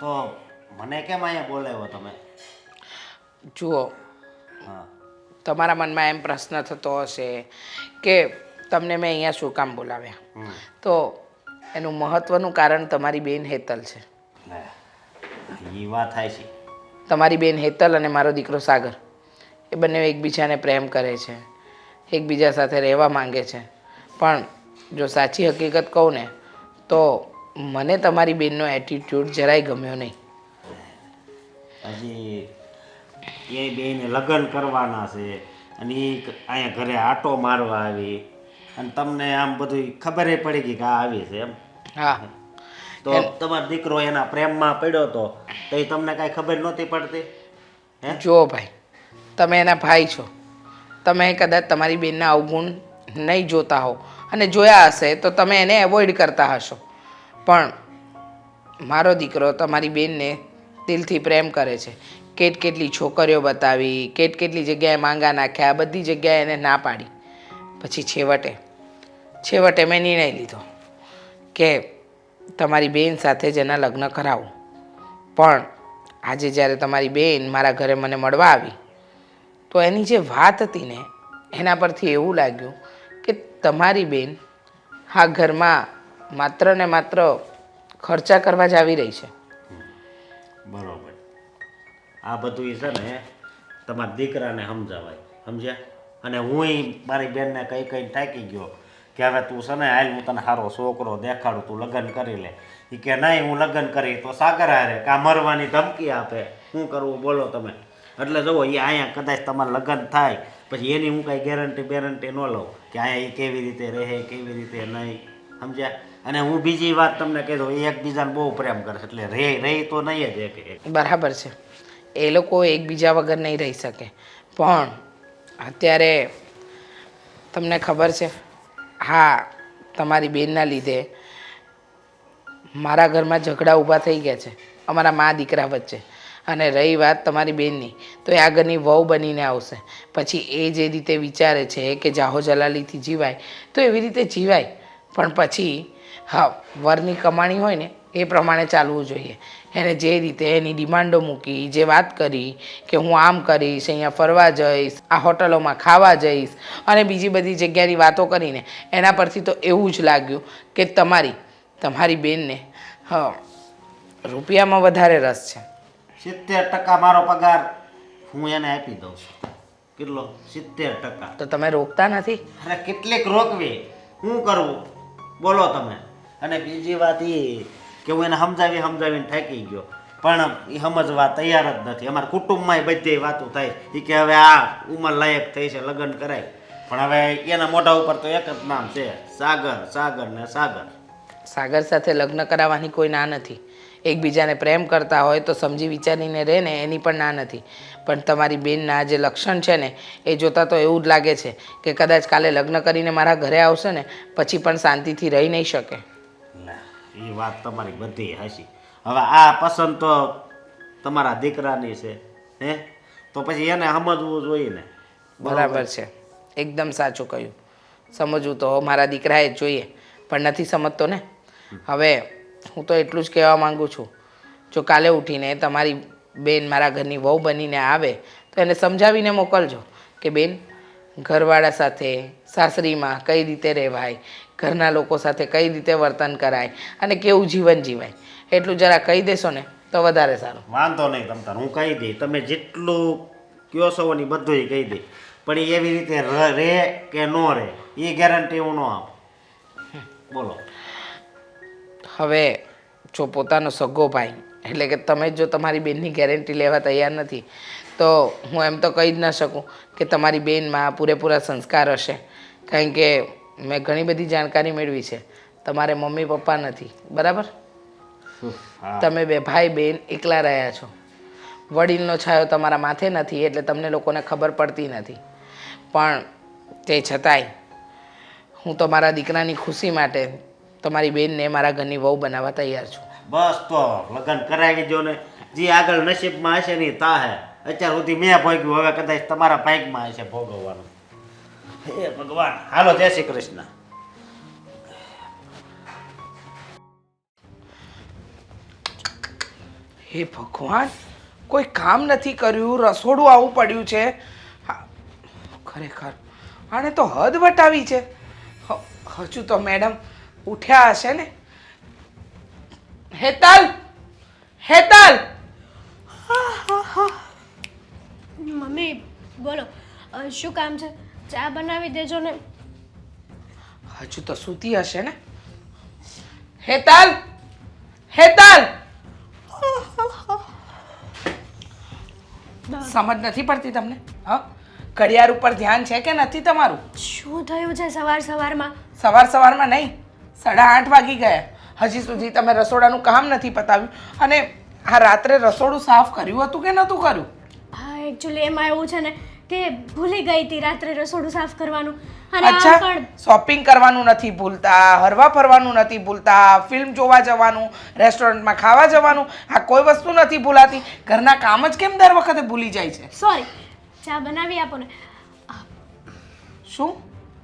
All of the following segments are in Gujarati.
તો મને કેમ અહીંયા બોલાવ્યો તમે? જુઓ હા. તમારા મનમાં એમ પ્રશ્ન થતો હશે કે તમને મેં અહીંયા શું કામ બોલાવ્યા? તો એનું મહત્ત્વનું કારણ તમારી બેન હેતલ છે. એ વાત થાય છે. તમારી બેન હેતલ અને મારો દીકરો સાગર એ બંને એકબીજાને પ્રેમ કરે છે એકબીજા સાથે રહેવા માંગે છે. પણ જો સાચી હકીકત કહું ને તો મને તમારી બેનનો એટીટ્યૂડ જરાય ગમ્યો નહીં. હજી એ બેને લગ્ન કરવાના છે અને એ અહીંયા ઘરે આટો મારવા આવી. અને તમને આમ બધું ખબર પડી ગઈ કે આ આવી છે એમ. હા. તો તમારો દીકરો એના પ્રેમમાં પડ્યો હતો તો એ તમને કાંઈ ખબર નહોતી પડતી? હે? જુઓ ભાઈ તમે એના ભાઈ છો. તમે કદાચ તમારી બેનના અવગુણ નહીં જોતા હો અને જોયા હશે તો તમે એને એવોઇડ કરતા હશો. પણ મારો દીકરો તમારી બેનને દિલથી પ્રેમ કરે છે. કેટ કેટલી છોકરીઓ બતાવી, કેટ કેટલી જગ્યાએ માંગા નાખ્યા બધી જગ્યાએ એને ના પાડી. પછી છેવટે છેવટે મેં નિર્ણય લીધો કે તમારી બેન સાથે જ એના લગ્ન કરાવું. પણ આજે જ્યારે તમારી બેન મારા ઘરે મને મળવા આવી, તો એની જે વાત હતી ને, એના પરથી એવું લાગ્યું કે તમારી બેન આ ઘરમાં માત્ર ને માત્ર ખર્ચા કરવા જ આવી રહી છે. બરોબર. આ બધું છે ને તમારા દીકરાને સમજાવાય, સમજ્યા? અને હું મારી બેનને કઈ કઈ થાકી ગયો કે હવે તું છે ને હાલ હું તને સારો છોકરો દેખાડું, તું લગ્ન કરી લે. એ કે નહીં, હું લગ્ન કરી તો સાગર હારે કા મરવાની ધમકી આપે. શું કરવું બોલો તમે? એટલે જુઓ એ અહીંયા કદાચ તમારે લગ્ન થાય, પછી એની હું કાંઈ ગેરંટી બેરંટી ન લઉં કે અહીંયા એ કેવી રીતે રહે, કેવી રીતે નહીં. સમજ્યા? અને હું બીજી વાત તમને કહી દઉં, એ એકબીજાને બહુ પ્રેમ કરે એટલે રે રે તો નહીં જ એક એક. બરાબર છે. એ લોકો એકબીજા વગર નહીં રહી શકે. પણ અત્યારે તમને ખબર છે, હા, તમારી બેનના લીધે મારા ઘરમાં ઝઘડા ઊભા થઈ ગયા છે, અમારા મા દીકરા વચ્ચે. અને રહી વાત તમારી બેનની, તો એ આગળની વહુ બનીને આવશે. પછી એ જે રીતે વિચારે છે કે જાહો જલાલીથી જીવાય, તો એવી રીતે જીવાય. પણ પછી હા વરની કમાણી હોય ને એ પ્રમાણે ચાલવું જોઈએ. એને જે રીતે એની ડિમાન્ડો મૂકી જે વાત કરી કે હું આમ કરીશ અહીંયા ફરવા જઈશ આ હોટલોમાં ખાવા જઈશ અને બીજી બધી જગ્યાની વાતો કરીને એના પરથી તો એવું જ લાગ્યું કે તમારી તમારી બેનને હા રૂપિયામાં વધારે રસ છે. સિત્તેર ટકા મારો પગાર હું એને આપી દઉં છું. કેટલો? સિત્તેર ટકા. તો તમે રોકતા નથી? અરે કેટલીક રોકવી. હું કરવું બોલો તમે. અને બીજી વાત એ કે હું એને સમજાવી સમજાવીને થાકી ગયો. પણ એ સમજવા તૈયાર જ નથી. અમારા કુટુંબમાં બધી વાતો થાય. એ કે હવે આ ઉંમર લાયક થઈ છે, લગ્ન કરાય. પણ હવે એના મોઢા ઉપર તો એક જ નામ છે, સાગર સાગર ને સાગર. સાગર સાથે લગ્ન કરાવવાની કોઈ ના નથી. એકબીજાને પ્રેમ કરતા હોય તો સમજી વિચારીને રહે ને, એની પણ ના નથી. પણ તમારી બેનના જે લક્ષણ છે ને, એ જોતાં તો એવું જ લાગે છે કે કદાચ કાલે લગ્ન કરીને મારા ઘરે આવશે ને, પછી પણ શાંતિથી રહી નહીં શકે. એ વાત તમારી બધી હાશી હવે આ પસંદ તો તમારા દીકરાની છે, હે? તો પછી એને સમજવું જોઈએ ને. બરાબર છે. એકદમ સાચું કહ્યું. સમજવું તો મારા દીકરાએ જ જોઈએ, પણ નથી સમજતો ને. હવે હું તો એટલું જ કહેવા માંગુ છું. જો કાલે ઉઠીને તમારી બેન મારા ઘરની વહુ બનીને આવે, તો એને સમજાવીને મોકલજો કે બેન, ઘરવાળા સાથે સાસરીમાં કઈ રીતે રહેવાય ઘરના લોકો સાથે કઈ રીતે વર્તન કરાય અને કેવું જીવન જીવાય. એટલું જરા કહી દેશો ને તો વધારે સારું. વાંધો નહીં તમ તાર હું કહી દઈ તમે જેટલું કયો છો ને બધું કહી દઈ. પણ એ એવી રીતે રહે કે ન રહે એ ગેરંટી હું ન આપું. બોલો. હવે જો પોતાનો સગો ભાઈ એટલે કે તમે જો તમારી બેનની ગેરંટી લેવા તૈયાર નથી તો હું એમ તો કહી જ ન શકું કે તમારી બેનમાં પૂરેપૂરા સંસ્કાર હશે. કારણ કે મેં ઘણી બધી જાણકારી મેળવી છે. તમારે મમ્મી પપ્પા નથી. બરાબર? તમે બે ભાઈ બહેન એકલા રહ્યા છો. વડીલનો છાયો તમારા માથે નથી એટલે તમને લોકોને ખબર પડતી નથી. પણ તે છતાંય હું તમારા દીકરાની ખુશી માટે તમારી બેનને મારા ઘરની વહુ બનાવવા તૈયાર છું. બસ તો લગ્ન કરાવી દો ને. જે આગળ નસીબમાં હશે ને તા હે અત્યાર સુધી મેં ભોગ્યું હવે કદાચ તમારા ભાઈકમાં હશે ભોગવવાનું. હે ભગવાન. હાલો જય શ્રી કૃષ્ણ. હે ભગવાન કોઈ કામ નથી કર્યું રસોડું આવું પડ્યું છે. ખરેખર. આને તો હદ વટાવી છે. હજુ તો મેડમ ઉઠ્યા હશે ને. હેતલ! હેતલ! મમ્મી બોલો. શું કામ છે? ચા બનાવી દેજો ને. હજુ તો સૂતી હશે ને. હેતાલ! હેતાલ! સમજ નથી પડતી તમને? હા? ઘડિયાળ ઉપર ધ્યાન છે કે નથી તમારું? શું થયું છે સવાર સવારમાં? સવાર સવારમાં નહીં. સાડા આઠ વાગી ગયા. હજી સુધી તમે રસોડાનું કામ નથી પતાવ્યું. અને આ રાત્રે રસોડું સાફ કર્યું હતું કે નહોતું કર્યું? હા એકચ્યુઅલી એમાં એવું છે ને કે ભૂલી ગઈ હતી રાત્રે રસોડું સાફ કરવાનું. અને આ અચ્છા પણ શોપિંગ કરવાનું નથી ભૂલતા હરવા ફરવાનું નથી ભૂલતા ફિલ્મ જોવા જવાનું રેસ્ટોરન્ટમાં ખાવા જવાનું આ કોઈ વસ્તુ નથી ભૂલાતી. ઘરના કામ જ કેમ દર વખતે ભૂલી જાય છે? સોરી ચા બનાવી આપો ને. શું?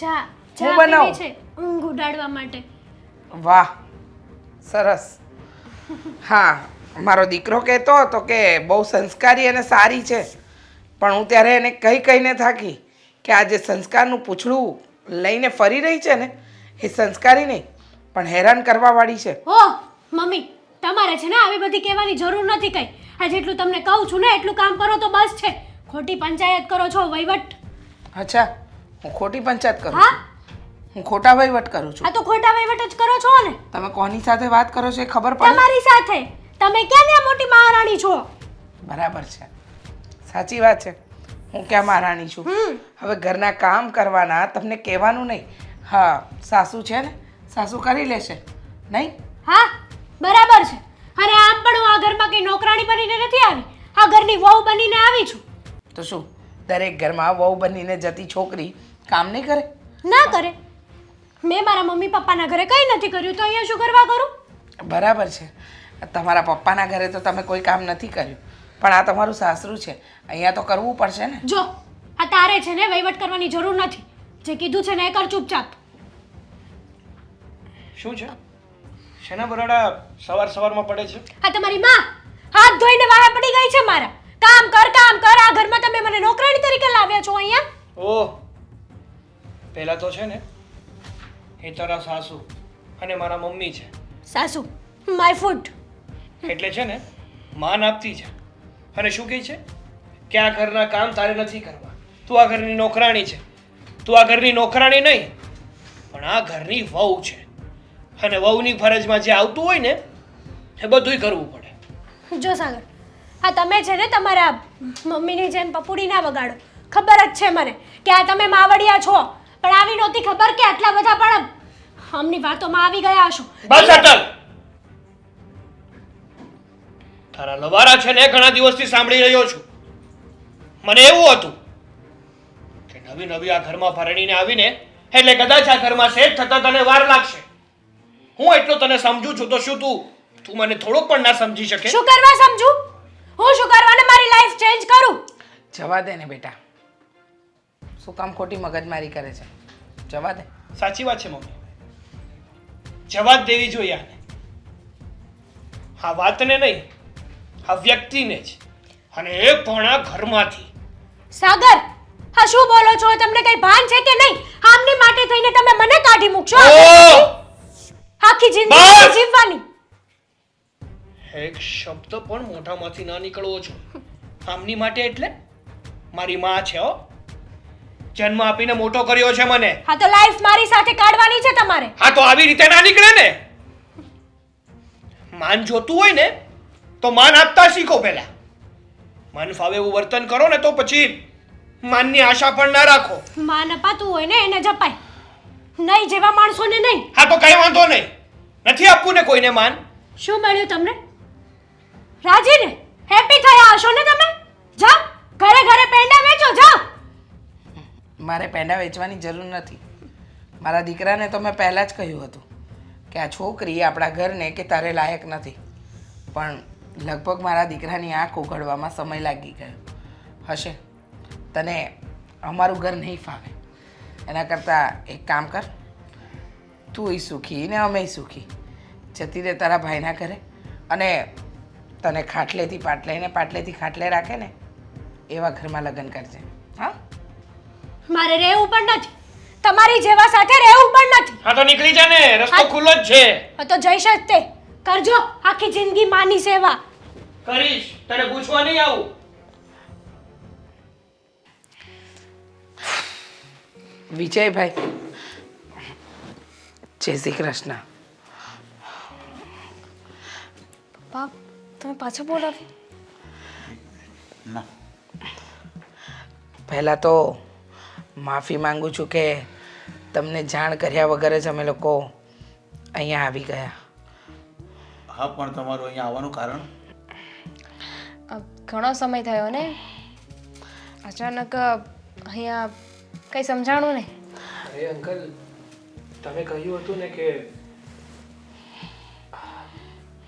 ચા હું ચા બનાવું? પીવી છે? ઊંઘ ઉડાડવા માટે. વાહ સરસ. હા મારો દીકરો કહેતો હતો કે બહુ સંસ્કારી અને સારી છે. પણ હું ત્યારે એને કહી કહીને થાકી કે આ જે સંસ્કારનું પૂછડું લઈને ફરી રહી છે ને એ સંસ્કારી નહીં પણ હેરાન કરવાવાળી છે. ઓ મમ્મી તમારે છે ને આવી બધી કહેવાની જરૂર નથી કઈ. આ જેટલું તમને કહું છું ને એટલું કામ કરો તો બસ છે. ખોટી પંચાયત કરો છો વહીવટ. અચ્છા હું ખોટી પંચાયત કરું હા? હું ખોટા વહીવટ કરું છું? આ તો ખોટા વહીવટ જ કરો છો ને. તમે કોની સાથે વાત કરો છો એ ખબર પડે? તમારી સાથે. તમે ક્યાં ત્યાં મોટી મહારાણી છો? બરાબર છે. સાચી વાત છે. હું ક્યાં મહારાણી છું? હવે ઘરના કામ કરવાના તમને કહેવાનું નહીં. હા સાસુ છે ને? સાસુ કરી લેશે. નહીં? હા બરાબર છે. અને આમ પણ હું આ ઘરમાં કઈ નોકરાણી બનીને નથી આવી? આ ઘરની વહુ બનીને આવી છું? તો શું? દરેક ઘરમાં વહુ બનીને જતી છોકરી કામ નહીં કરે? ના કરે. મેં મારા મમ્મી પપ્પાના ઘરે કંઈ નથી કર્યું તો અહીંયા શું કરવા કરું? બરાબર છે. તમારા પપ્પાના ઘરે તો તમે કોઈ કામ નથી કર્યું. પણ આ તમારું સાસરું છે. અહીંયા તો કરવું પડશે ને. જો આ તારે છે ને વહીવટ કરવાની જરૂર નથી. જે કીધું છે ને એ કર ચૂપચાપ. શું છે? શેના બરાડા સવાર સવારમાં પડે છે? આ તમારી માં હાથ ધોઈને વાહે પડી ગઈ છે મારા. કામ કર કામ કર આ ઘરમાં તમે મને નોકરાણી તરીકે લાવ્યા છો અહીંયા. ઓહ પહેલાં તો છે ને એ તારા સાસુ અને મારા મમ્મી છે. સાસુ માય ફૂડ એટલે છે ને માન આપતી છે. અને શું કહે છે? કે આ ઘરના કામ તારે નથી કરવા. તું આ ઘરની નોકરાણી છે. તું આ ઘરની નોકરાણી નહીં પણ આ ઘરની વહુ છે. અને વહુની ફરજમાં જે આવતું હોય ને એ બધુંય કરવું પડે. જો સાગર હા તમે છે ને તમારા મમ્મીની જેમ પપુડી ના વગાડો. ખબર જ છે મને કે આ તમે માવડિયા છો. પણ આવી નહોતી ખબર કે આટલા બધા પણ અમની વાતોમાં આવી ગયા હશો. બસ અટલ તારા લવારા છે ને ઘણા દિવસથી સાંભળી રહ્યો છું. મને એવું હતું કે નવી નવી આ ઘરમાં પરણીને આવીને એટલે કદાચ આ ઘરમાં સેટ થતા તને વાર લાગશે. હું એટલો તને સમજુ છું તો શું તું તું મને થોડુંક પણ ના સમજી શકે? શું કરવા સમજુ? હું શું કરવાને મારી લાઈફ ચેન્જ કરું? જવા દે ને બેટા. શું કામ ખોટી મગજમારી કરે છે? જવા દે. સાચી વાત છે મમ્મી. જવાબ દેવી જોઈએ આને. આ વાતને નહીં આ વ્યક્તિને જ અને એ પણ આ ઘરમાંથી. સાગર હા શું બોલો છો? તમને કઈ ભાન છે કે નહીં? આમની માટે થઈને તમે મને કાઢી મૂકશો! આખી જિંદગી જીવવાની. એક શબ્દ પણ મોઢામાંથી ના નીકળવો છો. આમની માટે એટલે? મારી માં છે હો. જન્મ આપીને મોટો કર્યો છે મને. હા તો લાઈફ મારી સાથે કાઢવાની છે તમારે. હા તો આવી રીતે ના નીકળે ને? માન જોતું હોય ને તો માન આપતા શીખો પહેલા. માન ફાવે એવું વર્તન કરો ને તો પછી માનની આશા પણ ના રાખો. માન અપાતું હોય ને એને જપાય. નહીં જેવા માણસોને નહીં હા તો કઈ વાંધો નહીં. નથી આપવું ને કોઈને માન? શું મળ્યું તમને? રાજી ને? હેપી થયા હશો ને તમે? જાઓ ઘરે ઘરે પેંડા વેચો જાઓ મારે પેંડા વેચવાની જરૂર નથી. મારા દીકરાને તો મેં પહેલાં જ કહ્યું હતું કે આ છોકરી આપણા ઘરને કે તારે લાયક નથી. પણ લગભગ મારા દીકરાની આંખ ઉઘડવામાં સમય લાગી ગયો. હશે? તને અમારું ઘર નહીં ફાવે. એના કરતાં એક કામ કર. તુંય સુખી ને અમેય સુખી. જતી રહે તારા ભાઈના ઘરે અને તને ખાટલેથી પાટલે ને પાટલેથી ખાટલે રાખે ને એવા ઘરમાં લગ્ન કરજે. હા? મારે રહેવું પણ નથી. તમારી જેવા સાથે રહેવું પણ નથી. હા તો નીકળી જા ને. રસ્તો ખુલ્લો જ છે. હા તો જઈશ જ તે. કરજો આખી જિંદગી માની સેવા. કરીશ તને પૂછવા નહીં આવું. વિજયભાઈ જય શ્રી કૃષ્ણ. બાપ તમે પાછો બોલાવી. ના. પહેલાં તો માફી માંગુ છું કે તમને જાણ કર્યા વગર જ અમે લોકો અહીંયા આવી ગયા. હા પણ તમારું અહીંયા આવવાનું કારણ? અ, ઘણો સમય થયો ને? અચાનક અ, અહીંયા કંઈ સમજાણું ને? અરે અંકલ તમે કહ્યું હતું ને કે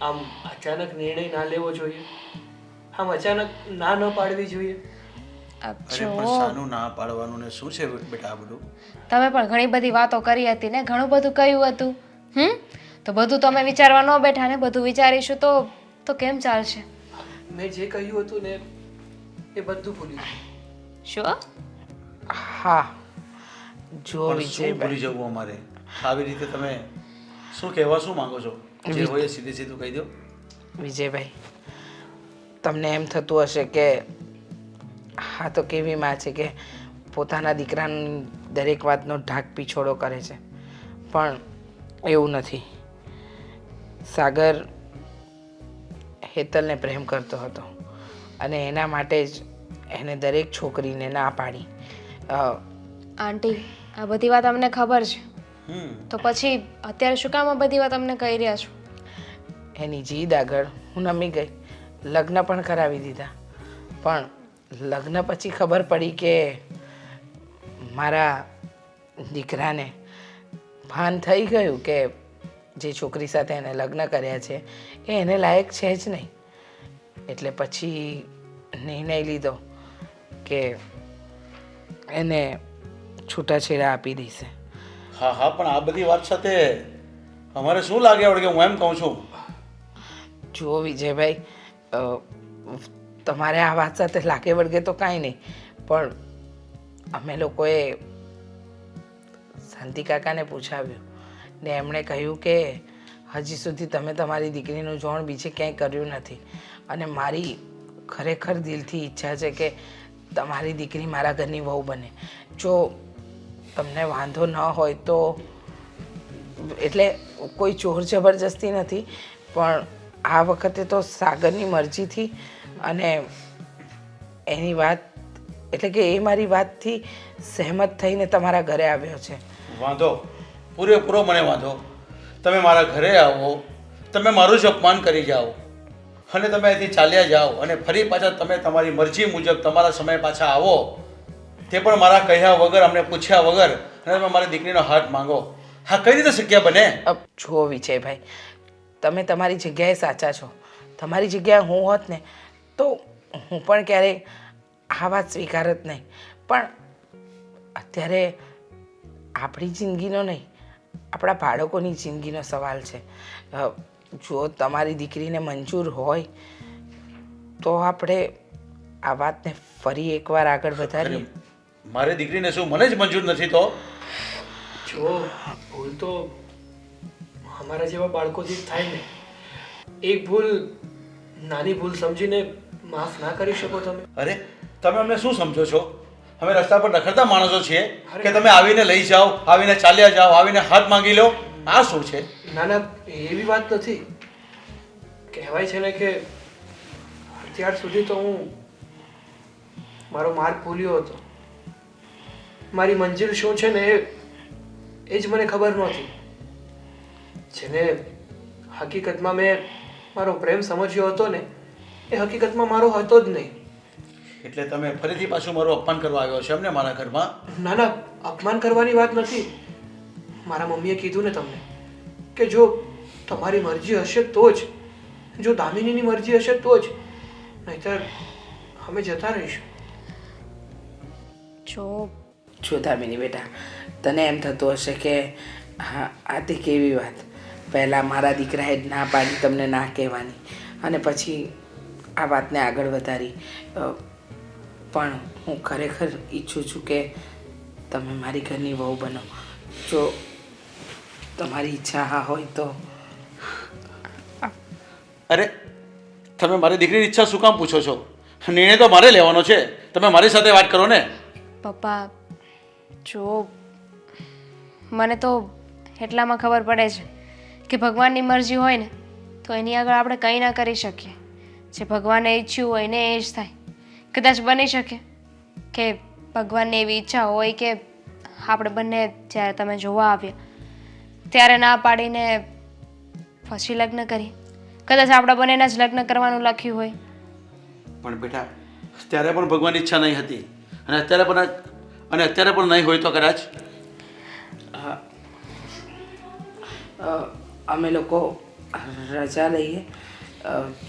આમ અચાનક નિર્ણય ના લેવો જોઈએ. આમ અચાનક ના ન પાડવી જોઈએ. અ, અરે જો. પણ શાનું ના પાડવાનું ને શું છે બેટા આ બધું? તમે પણ ઘણી બધી વાતો કરી હતી ને? ઘણું બધું કહ્યું હતું. હમ? તો બધું તમે વિચારવા ન બેઠા ને બધું વિચારીશું તો તો કેમ ચાલશે? મેં જે કહ્યું હતું ને એ બધું ભૂલી ગયું. શું? હા. જો પણ શું ભૂલી જવું અમારે? આવી રીતે તમે શું કહેવા શું માંગો છો? જે હોય એ સીધે સીધું કહી દો. વિજયભાઈ તમને એમ થતું હશે કે હા તો કેવી માં છે કે પોતાના દીકરાની દરેક વાતનો ઢાક પીછોડો કરે છે. પણ એવું નથી. સાગર હેતલને પ્રેમ કરતો હતો અને એના માટે જ એને દરેક છોકરીને ના પાડી. આંટી આ બધી વાત અમને ખબર છે. તો પછી અત્યારે શું કામ આ બધી વાત અમને કહી રહ્યા છો? એની જીદ આગળ હું નમી ગઈ. લગ્ન પણ કરાવી દીધા. પણ લગ્ન પછી ખબર પડી કે મારા દીકરાને ભાન થઈ ગયું કે જે છોકરી સાથે એને લગ્ન કર્યા છે એ એને લાયક છે જ નહીં. એટલે પછી નિર્ણય લીધો કે એને છૂટાછેડા આપી દઈશે. હા હા પણ આ બધી વાત સાથે અમારે શું લાગે આવડે કે હું એમ કહું છું? જુઓ વિજયભાઈ તમારે આ વાત સાથે લાગે વળગે તો કાંઈ નહીં પણ અમે લોકોએ શાંતિ કાકાને પૂછાવ્યું. ને એમણે કહ્યું કે, હજી સુધી તમે તમારી દીકરીનું જોણ બીજે ક્યાંય કર્યું નથી. અને મારી ખરેખર દિલથી ઈચ્છા છે કે તમારી દીકરી મારા ઘરની વહુ બને. જો તમને વાંધો ન હોય તો એટલે કોઈ ચોર જબરજસ્તી નથી, પણ આ વખતે તો સાગરની મરજીથી અને એની વાત, એટલે કે એ મારી વાતથી સહેમત થઈને તમારા ઘરે આવ્યો છે. વાંધો. પૂરેપૂરો મને વાંધો. તમે મારા ઘરે આવો, તમે મારું જ અપમાન કરી જાઓ અને તમે અહીંથી ચાલ્યા જાઓ અને ફરી પાછા તમે તમારી મરજી મુજબ તમારા સમય પાછા આવો. તે પણ મારા કહ્યા વગર, અમને પૂછ્યા વગર અને તમે મારી દીકરીનો હાથ માંગો. હા, કઈ રીતે શક્ય બને? જો વિજયભાઈ, તમે તમારી જગ્યાએ સાચા છો. તમારી જગ્યાએ હું હોત ને, તો હું પણ ક્યારેય આ વાત સ્વીકારત નહીં. પણ અત્યારે આપણી જિંદગીનો નહીં આપણા બાળકોની જિંદગીનો સવાલ છે. જો તમારી દીકરીને મંજૂર હોય તો આપણે આ વાતને ફરી એકવાર આગળ વધારીએ. મારી દીકરીને શું મને જ મંજૂર નથી તો? જો ભૂલ તો અમારા જેવા બાળકોથી થાય ને. એક ભૂલ નાની ભૂલ સમજીને માફ ના કરી શકો તમે. અરે તમે અમને શું સમજો છો? અમે રસ્તા પર નખરતા માણસો છીએ કે તમે આવીને લઈ જાઓ આવીને ચાલ્યા જાઓ આવીને હાથ માંગી લો. આ શું છે? ના ના એવી વાત નથી. કહેવાય છે ને કે અત્યાર સુધી તો હું મારો માર્ગ ભૂલ્યો હતો. મારી મંજિલ શું છે ને એ એ જ મને ખબર નહોતી. જેને હકીકતમાં મેં મારો પ્રેમ સમજ્યો હતો ને એ હકીકતમાં મારો હતો જ નહીં. એટલે તમે ફરીથી પાછું મારું અપમાન કરવા આવ્યો છે એમને મારા ઘરમાં? ના ના અપમાન કરવાની વાત નથી. મારા મમ્મીએ કીધું ને તમને કે જો તમારી મરજી હશે તો જ જો દામિનીની મરજી હશે તો જ નહીતર અમે જતા રહીશું. જો જો દામિની બેટા તને એમ થતું હશે કે હા આ તે કેવી વાત. પહેલાં મારા દીકરાએ જ ના પાડી તમને ના કહેવાની. અને પછી આ વાતને આગળ વધારી. પણ હું ખરેખર ઈચ્છું છું કે તમે મારી ઘરની વહુ બનો. જો તમારી ઈચ્છા હા હોય તો. અરે તમે મારી દીકરીની ઈચ્છા શું કામ પૂછો છો? નિર્ણય તો મારે લેવાનો છે. તમે મારી સાથે વાત કરો ને. પપ્પા જો મને તો એટલામાં ખબર પડે છે કે ભગવાનની મરજી હોય ને તો એની આગળ આપણે કંઈ ના કરી શકીએ. જે ભગવાને ઈચ્છ્યું હોય ને એ જ થાય. કદાચ બની શકે કે ભગવાનની એવી ઈચ્છા હોય કે આપણે બંને જ્યારે તમે જોવા આવ્યા ત્યારે ના પાડીને પછી લગ્ન કરી. કદાચ આપણા બંનેના જ લગ્ન કરવાનું લખ્યું હોય. પણ બેટા ત્યારે પણ ભગવાનની ઈચ્છા નહીં હતી. અને અત્યારે પણ અને અત્યારે પણ નહીં હોય તો કદાચ? અમે લોકો રજા લઈએ.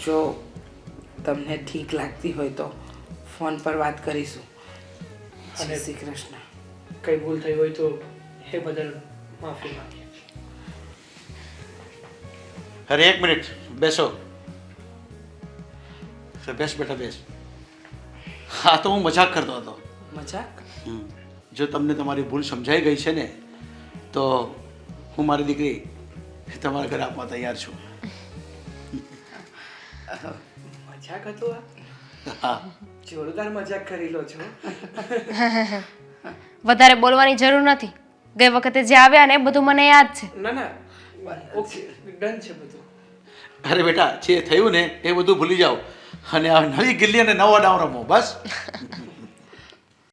જો તમને ઠીક લાગતી હોય તો. ફોન પર વાત કરીશું. અને શ્રી કૃષ્ણ. કંઈ ભૂલ થઈ હોય તો એ બદલ માફી માંગીએ. અરે એક મિનિટ બેસો. બેસ બેટા બેસ. હા તો હું મજાક કરતો હતો. મજાક? જો તમને તમારી ભૂલ સમજાઈ ગઈ છે ને તો હું મારી દીકરી તમારા ઘરે આપવા તૈયાર છું. મજાક હતું આ? હા. જોરદાર મજાક કરી લો છો. વધારે બોલવાની જરૂર નથી. ગઈ વખતે જે આવ્યા ને એ બધું મને યાદ છે. ના ના. ઓકે ડન છે બધું. અરે બેટા જે થયું ને એ બધું ભૂલી જાઓ. અને આ નવી ગિલ્લી અને નવો ડાવ રમો બસ.